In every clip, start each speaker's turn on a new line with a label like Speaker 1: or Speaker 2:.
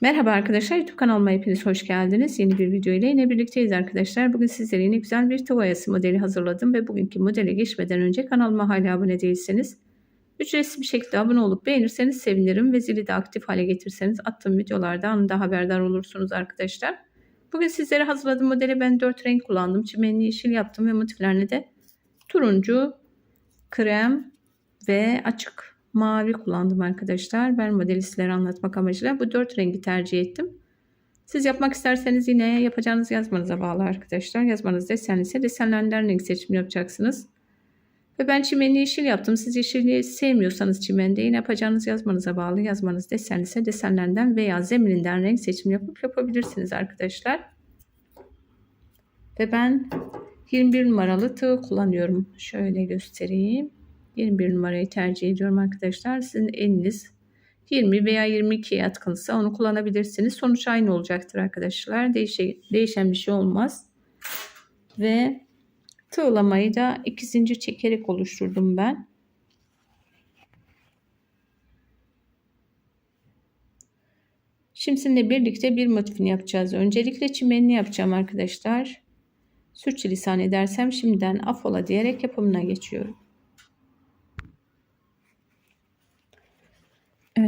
Speaker 1: Merhaba arkadaşlar YouTube kanalıma hepiniz hoş geldiniz. Yeni bir video ile yine birlikteyiz arkadaşlar. Bugün sizlere yine güzel bir tava yası modeli hazırladım ve bugünkü modele geçmeden önce kanalıma hala abone değilseniz ücretsiz bir şekilde abone olup beğenirseniz sevinirim ve zili de aktif hale getirseniz attığım videolarda anında haberdar olursunuz arkadaşlar. Bugün sizlere hazırladığım modeli ben 4 renk kullandım. Çimenli yeşil yaptım ve motiflerini de turuncu, krem ve açık mavi kullandım arkadaşlar. Ben modeli sizlere anlatmak amacıyla bu dört rengi tercih ettim. Siz yapmak isterseniz yine yapacağınız yazmanıza bağlı arkadaşlar. Yazmanız desen ise desenlerden renk seçimi yapacaksınız. Ve ben çimenli yeşil yaptım. Siz yeşili sevmiyorsanız çimende yine yapacağınız yazmanıza bağlı. Yazmanız desen ise desenlerden veya zemininden renk seçimi yapıp yapabilirsiniz arkadaşlar. Ve ben 21 numaralı tığ kullanıyorum. Şöyle göstereyim. 21 numarayı tercih ediyorum arkadaşlar. Sizin eliniz 20 veya 22 yatkınsa onu kullanabilirsiniz. Sonuç aynı olacaktır arkadaşlar. Değişe, değişen bir şey olmaz. Ve tığlamayı da iki zincir çekerek oluşturdum ben. Şimdi sizinle birlikte bir motifini yapacağız. Öncelikle çimenini yapacağım arkadaşlar. Sürçülisan edersem şimdiden afola diyerek yapımına geçiyorum.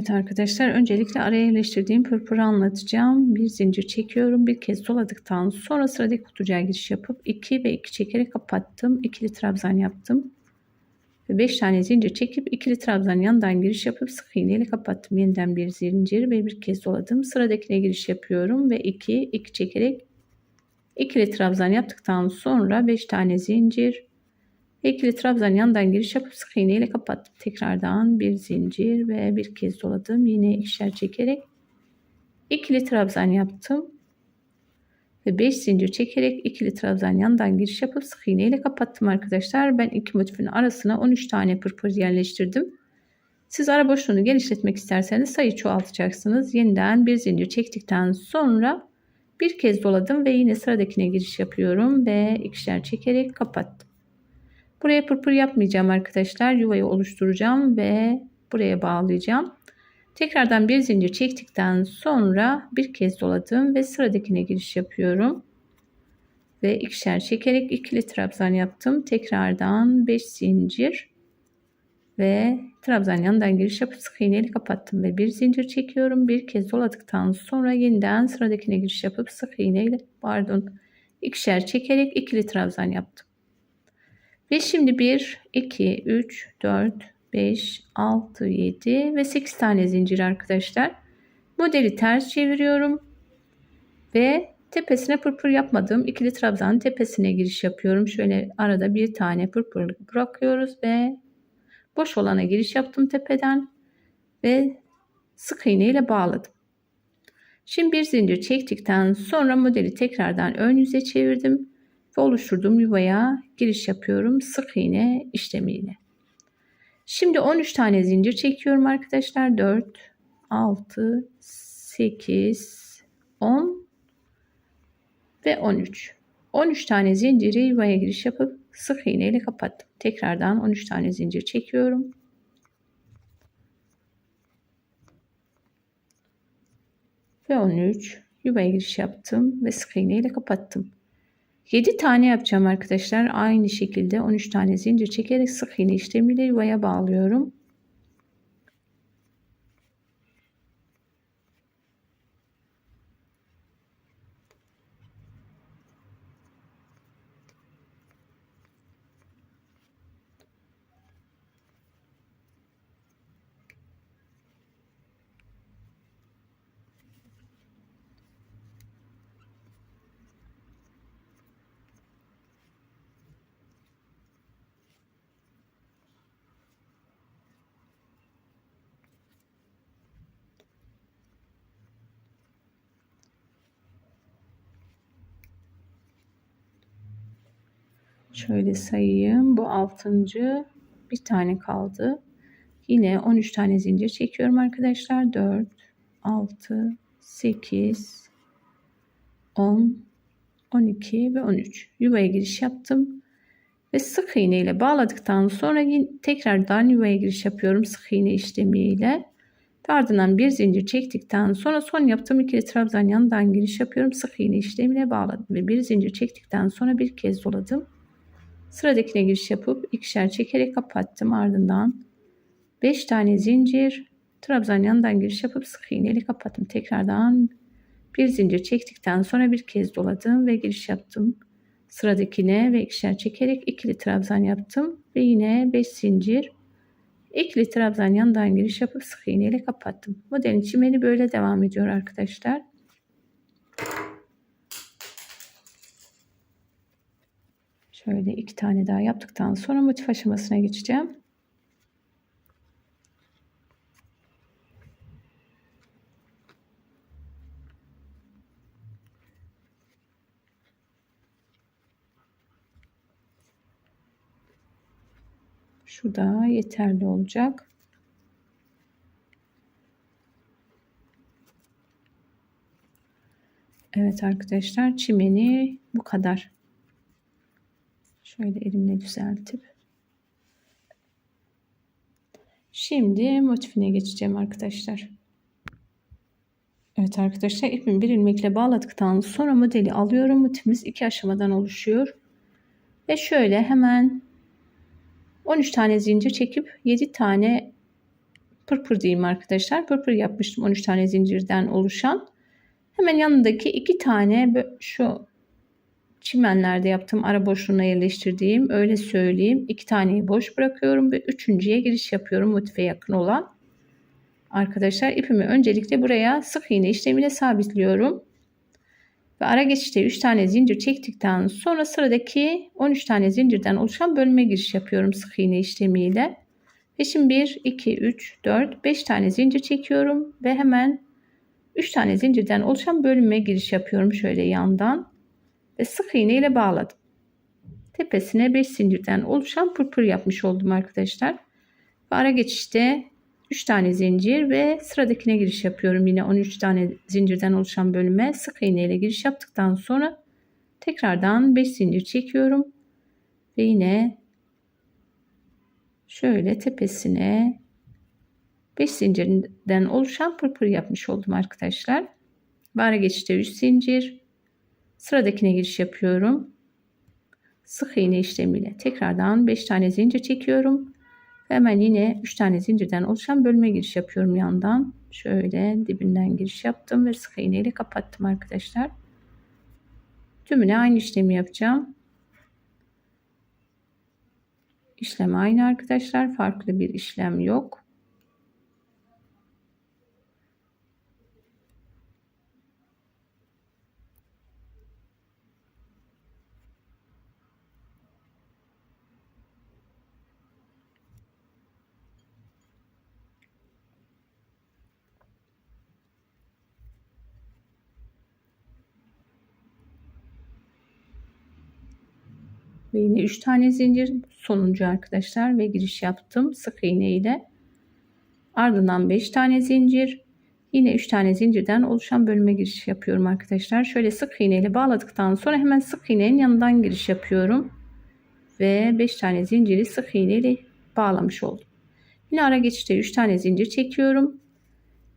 Speaker 1: Evet arkadaşlar öncelikle araya yerleştirdiğim pırpırı anlatacağım. Bir zincir çekiyorum. Bir kez doladıktan sonra sıradaki kutucuğa giriş yapıp 2 ve 2 çekerek kapattım. İkili trabzan yaptım. Ve 5 tane zincir çekip ikili trabzan yandan giriş yapıp sık iğne ile kapattım. Yeniden bir zincir ve bir kez doladım. Sıradakine giriş yapıyorum ve 2 2 çekerek ikili trabzan yaptıktan sonra 5 tane zincir İkili trabzan yandan giriş yapıp sık iğne ile kapattım. Tekrardan bir zincir ve bir kez doladım. Yine ikişer çekerek ikili trabzan yaptım. Ve 5 zincir çekerek ikili trabzan yandan giriş yapıp sık iğne ile kapattım arkadaşlar. Ben iki motifin arasına 13 tane pırpır yerleştirdim. Siz ara boşluğunu genişletmek isterseniz sayı çoğaltacaksınız. Yeniden bir zincir çektikten sonra bir kez doladım ve yine sıradakine giriş yapıyorum ve ikişer çekerek kapattım. Buraya pırpır yapmayacağım arkadaşlar. Yuvayı oluşturacağım ve buraya bağlayacağım. Tekrardan bir zincir çektikten sonra bir kez doladım ve sıradakine giriş yapıyorum. Ve ikişer çekerek ikili trabzan yaptım. Tekrardan 5 zincir ve trabzan yanından giriş yapıp sık iğneyle kapattım ve bir zincir çekiyorum. Bir kez doladıktan sonra yeniden sıradakine giriş yapıp sık iğneyle pardon ikişer çekerek ikili trabzan yaptım. Ve şimdi 1, 2, 3, 4, 5, 6, 7 ve 8 tane zincir arkadaşlar. Modeli ters çeviriyorum. Ve tepesine pırpır yapmadığım ikili trabzanın tepesine giriş yapıyorum. Şöyle arada bir tane pırpır bırakıyoruz ve boş olana giriş yaptım tepeden ve sık iğne ile bağladım. Şimdi bir zincir çektikten sonra modeli tekrardan ön yüze çevirdim ve oluşturduğum yuvaya giriş yapıyorum sık iğne işlemiyle. Şimdi 13 tane zincir çekiyorum arkadaşlar. 4, 6, 8, 10 ve 13. 13 tane zinciri yuvaya giriş yapıp sık iğne ile kapattım. Tekrardan 13 tane zincir çekiyorum. Ve 13 yuvaya giriş yaptım ve sık iğne ile kapattım. 7 tane yapacağım arkadaşlar. Aynı şekilde 13 tane zincir çekerek sık iğne işlemiyle yuvaya bağlıyorum. Şöyle sayayım. Bu altıncı bir tane kaldı. Yine 13 tane zincir çekiyorum arkadaşlar. 4, 6, 8, 10, 12 ve 13. Yuvaya giriş yaptım. Ve sık iğne ile bağladıktan sonra tekrardan yuvaya giriş yapıyorum sık iğne işlemiyle. Ve ardından bir zincir çektikten sonra son yaptığım ikili trabzan yanından giriş yapıyorum. Sık iğne işlemine bağladım ve bir zincir çektikten sonra bir kez doladım. Sıradakine giriş yapıp ikişer çekerek kapattım. Ardından 5 tane zincir trabzan yanından giriş yapıp sık iğne ile kapattım. Tekrardan bir zincir çektikten sonra bir kez doladım ve giriş yaptım. Sıradakine ve ikişer çekerek ikili trabzan yaptım ve yine 5 zincir ikili trabzan yanından giriş yapıp sık iğne ile kapattım. Modelin çimeni böyle devam ediyor arkadaşlar. Şöyle iki tane daha yaptıktan sonra motif aşamasına geçeceğim. Şu da yeterli olacak. Evet arkadaşlar çimeni bu kadar. Şöyle elimle düzeltip. Şimdi motifine geçeceğim arkadaşlar. Evet arkadaşlar ipimi bir ilmekle bağladıktan sonra modeli alıyorum. Motifimiz iki aşamadan oluşuyor. Ve şöyle hemen 13 tane zincir çekip 7 tane pırpır diyeyim arkadaşlar. Pırpır yapmıştım 13 tane zincirden oluşan. Hemen yanındaki 2 tane şu çimenlerde yaptığım ara boşluğuna yerleştirdiğim öyle söyleyeyim. 2 taneyi boş bırakıyorum ve üçüncüye giriş yapıyorum motife yakın olan. Arkadaşlar ipimi öncelikle buraya sık iğne işlemiyle sabitliyorum. Ve ara geçişte 3 tane zincir çektikten sonra sıradaki 13 tane zincirden oluşan bölme giriş yapıyorum sık iğne işlemiyle. Ve şimdi 1, 2, 3, 4, 5 tane zincir çekiyorum ve hemen 3 tane zincirden oluşan bölüme giriş yapıyorum şöyle yandan. Ve sık iğne ile bağladım. Tepesine 5 zincirden oluşan pırpır yapmış oldum arkadaşlar. Ve ara geçişte 3 tane zincir ve sıradakine giriş yapıyorum. Yine 13 tane zincirden oluşan bölüme sık iğne ile giriş yaptıktan sonra tekrardan 5 zincir çekiyorum. Ve yine şöyle tepesine 5 zincirden oluşan pırpır yapmış oldum arkadaşlar. Bara geçişte 3 zincir. Sıradakine giriş yapıyorum. Sık iğne işlemiyle tekrardan 5 tane zincir çekiyorum. Hemen yine 3 tane zincirden oluşan bölme giriş yapıyorum yandan. Şöyle dibinden giriş yaptım ve sık iğne ile kapattım arkadaşlar. Tümüne aynı işlemi yapacağım. İşlem aynı arkadaşlar. Farklı bir işlem yok. Ve yine 3 tane zincir sonuncu arkadaşlar ve giriş yaptım sık iğne ile. Ardından 5 tane zincir. Yine 3 tane zincirden oluşan bölüme giriş yapıyorum arkadaşlar. Şöyle sık iğne ile bağladıktan sonra hemen sık iğnenin yanından giriş yapıyorum. Ve 5 tane zinciri sık iğne ile bağlamış oldum. Yine ara geçişte 3 tane zincir çekiyorum.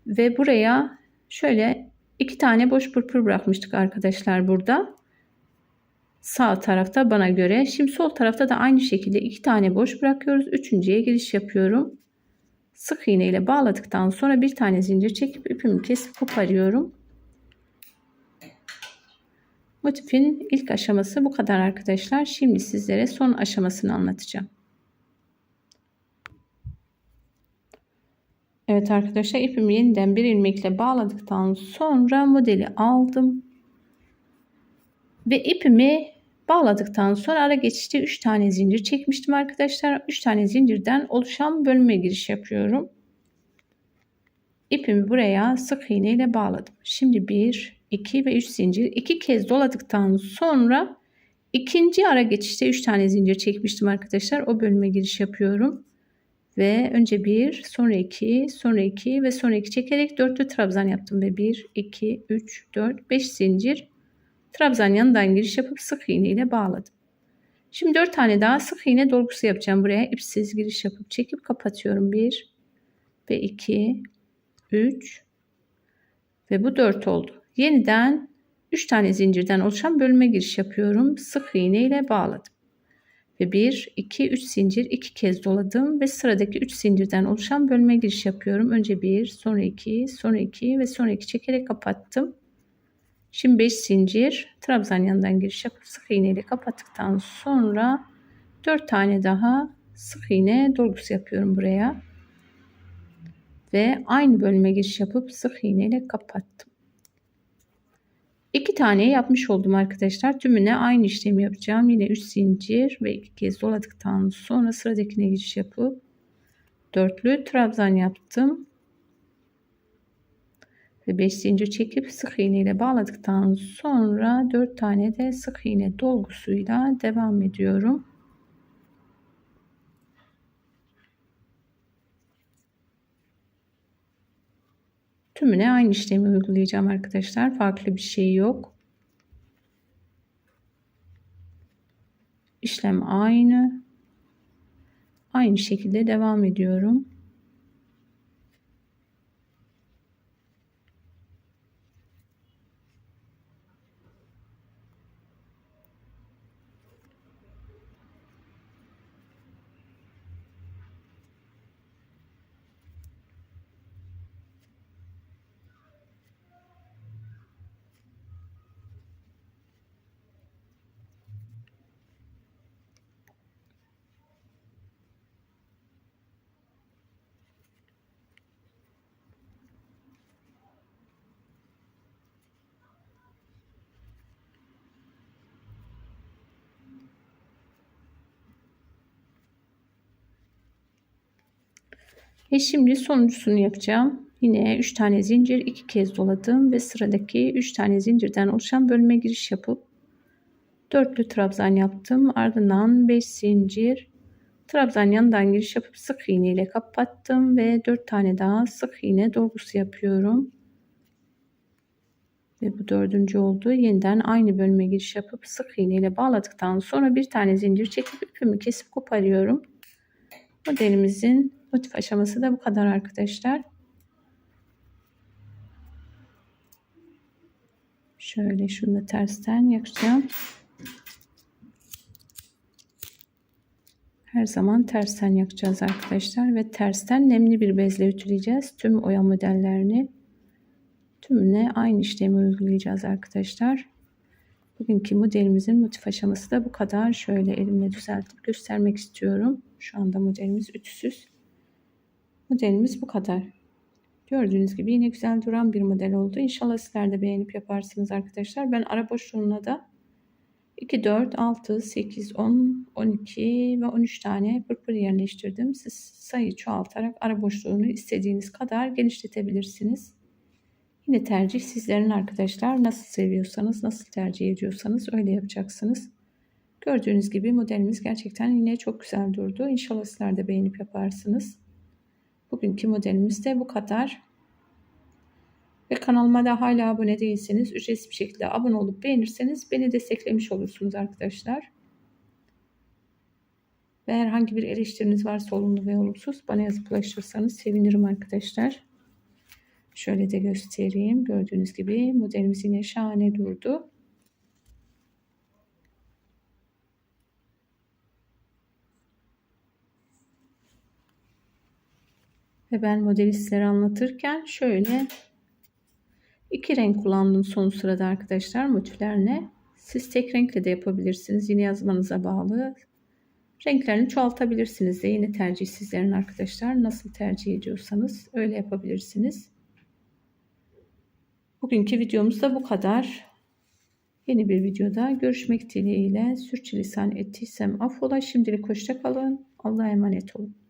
Speaker 1: Ve buraya şöyle 2 tane boş pırpır bırakmıştık arkadaşlar burada sağ tarafta bana göre. Şimdi sol tarafta da aynı şekilde iki tane boş bırakıyoruz. Üçüncüye giriş yapıyorum. Sık iğne ile bağladıktan sonra bir tane zincir çekip ipimi kesip koparıyorum. Motifin ilk aşaması bu kadar arkadaşlar. Şimdi sizlere son aşamasını anlatacağım. Evet arkadaşlar ipimi yeniden bir ilmekle bağladıktan sonra modeli aldım. Ve ipimi Bağladıktan sonra ara geçişte 3 tane zincir çekmiştim arkadaşlar. 3 tane zincirden oluşan bölüme giriş yapıyorum. İpimi buraya sık iğne ile bağladım. Şimdi 1, 2 ve 3 zincir. 2 kez doladıktan sonra ikinci ara geçişte 3 tane zincir çekmiştim arkadaşlar. O bölüme giriş yapıyorum. Ve önce 1, sonra 2, sonra 2 ve sonra 2 çekerek dörtlü trabzan yaptım. Ve 1, 2, 3, 4, 5 zincir Trabzan yanından giriş yapıp sık iğne ile bağladım. Şimdi 4 tane daha sık iğne dolgusu yapacağım buraya. ipsiz giriş yapıp çekip kapatıyorum. 1 ve 2 3 ve bu 4 oldu. Yeniden 3 tane zincirden oluşan bölme giriş yapıyorum. Sık iğne ile bağladım. Ve 1, 2, 3 zincir 2 kez doladım ve sıradaki 3 zincirden oluşan bölme giriş yapıyorum. Önce 1, sonra 2, sonra 2 ve sonra 2 çekerek kapattım. Şimdi 5 zincir trabzan yanından giriş yapıp sık iğne ile kapattıktan sonra 4 tane daha sık iğne dolgusu yapıyorum buraya. Ve aynı bölüme giriş yapıp sık iğne ile kapattım. 2 tane yapmış oldum arkadaşlar. Tümüne aynı işlemi yapacağım. Yine 3 zincir ve 2 kez doladıktan sonra sıradakine giriş yapıp dörtlü trabzan yaptım. Ve 5 zincir çekip sık iğne ile bağladıktan sonra 4 tane de sık iğne dolgusuyla devam ediyorum. Tümüne aynı işlemi uygulayacağım arkadaşlar. Farklı bir şey yok. İşlem aynı. Aynı şekilde devam ediyorum. Ve şimdi sonuncusunu yapacağım. Yine 3 tane zincir 2 kez doladım ve sıradaki 3 tane zincirden oluşan bölüme giriş yapıp dörtlü trabzan yaptım. Ardından 5 zincir trabzan yanından giriş yapıp sık iğne ile kapattım ve 4 tane daha sık iğne dolgusu yapıyorum. Ve bu dördüncü oldu. Yeniden aynı bölüme giriş yapıp sık iğne ile bağladıktan sonra bir tane zincir çekip ipimi kesip koparıyorum. Modelimizin motif aşaması da bu kadar arkadaşlar. Şöyle şunu da tersten yakacağım. Her zaman tersten yakacağız arkadaşlar ve tersten nemli bir bezle ütüleyeceğiz tüm oya modellerini. Tümüne aynı işlemi uygulayacağız arkadaşlar. Bugünkü modelimizin motif aşaması da bu kadar. Şöyle elimle düzeltip göstermek istiyorum. Şu anda modelimiz ütüsüz. Modelimiz bu kadar. Gördüğünüz gibi yine güzel duran bir model oldu. İnşallah sizler de beğenip yaparsınız arkadaşlar. Ben ara boşluğuna da 2, 4, 6, 8, 10, 12 ve 13 tane pırpır yerleştirdim. Siz sayı çoğaltarak ara boşluğunu istediğiniz kadar genişletebilirsiniz. Yine tercih sizlerin arkadaşlar. Nasıl seviyorsanız, nasıl tercih ediyorsanız öyle yapacaksınız. Gördüğünüz gibi modelimiz gerçekten yine çok güzel durdu. İnşallah sizler de beğenip yaparsınız. Bugünkü modelimiz de bu kadar. Ve kanalıma da hala abone değilseniz ücretsiz bir şekilde abone olup beğenirseniz beni desteklemiş olursunuz arkadaşlar. Ve herhangi bir eleştiriniz varsa olumlu ve olumsuz bana yazıp ulaştırırsanız sevinirim arkadaşlar. Şöyle de göstereyim. Gördüğünüz gibi modelimiz yine şahane durdu. Ve ben modeli sizlere anlatırken şöyle iki renk kullandım son sırada arkadaşlar motiflerine. Siz tek renkle de yapabilirsiniz. Yine yazmanıza bağlı. Renklerini çoğaltabilirsiniz de yine tercih sizlerin arkadaşlar. Nasıl tercih ediyorsanız öyle yapabilirsiniz. Bugünkü videomuz da bu kadar. Yeni bir videoda görüşmek dileğiyle sürçülisan ettiysem affola. Şimdilik hoşça kalın. Allah'a emanet olun.